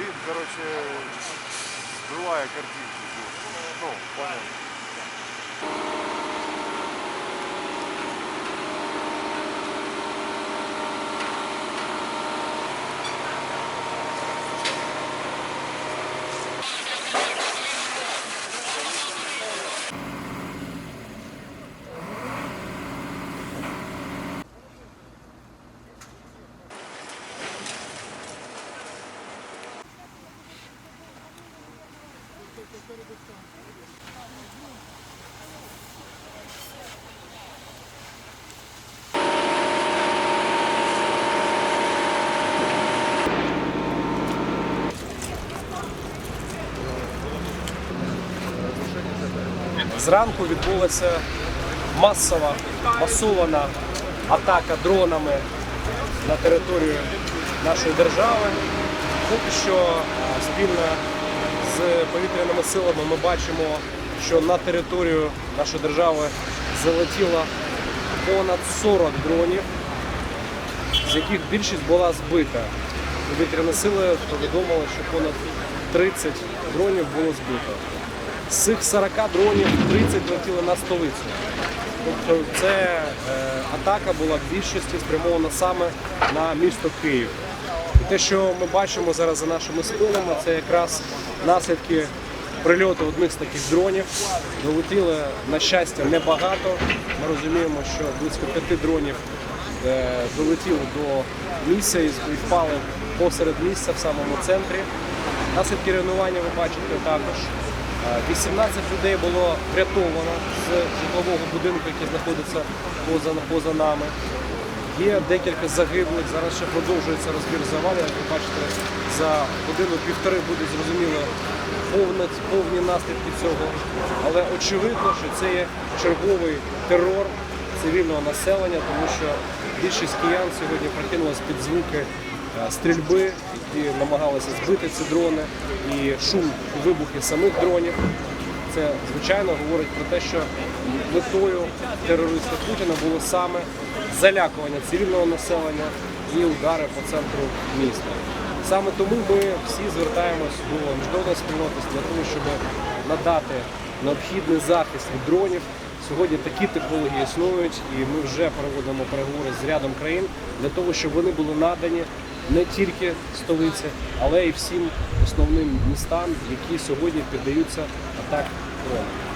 дым, короче, сбивая картинку. Ну, понял. Зранку відбулася масова масована атака дронами на територію нашої держави. Поки що спільно з повітряними силами ми бачимо, що на територію нашої держави залетіло понад 40 дронів, з яких більшість була збита. Повітряні сили повідомили, що понад 30 дронів було збито. З цих 40 дронів 30 летіли на столицю. Тобто це е, атака була в більшості спрямована саме на місто Київ. Те, що ми бачимо зараз за нашими спинами, це якраз наслідки прильоту одних з таких дронів. Долетіли, на щастя, небагато. Ми розуміємо, що близько п'яти дронів е, долетіли до місця і впали посеред місця в самому центрі. Наслідки руйнування ви бачите також. Е, 18 людей було врятовано з житлового будинку, який знаходиться поза, поза нами. Є декілька загиблих. Зараз ще продовжується розбір завалів. Як ви бачите, за годину-півтори буде зрозуміло повне, повні наслідки цього. Але очевидно, що це є черговий терор цивільного населення, тому що більшість киян сьогодні прокинулась під звуки е, стрільби, які намагалися збити ці дрони, і шум і вибухи самих дронів. Це звичайно говорить про те, що метою терориста Путіна було саме залякування цивільного населення і удари по центру міста. Саме тому ми всі звертаємось до міжнародної спільноти для того, щоб надати необхідний захист від дронів. Сьогодні такі технології існують, і ми вже проводимо переговори з рядом країн для того, щоб вони були надані не тільки столиці, але й всім основним містам, які сьогодні піддаються атак дронів.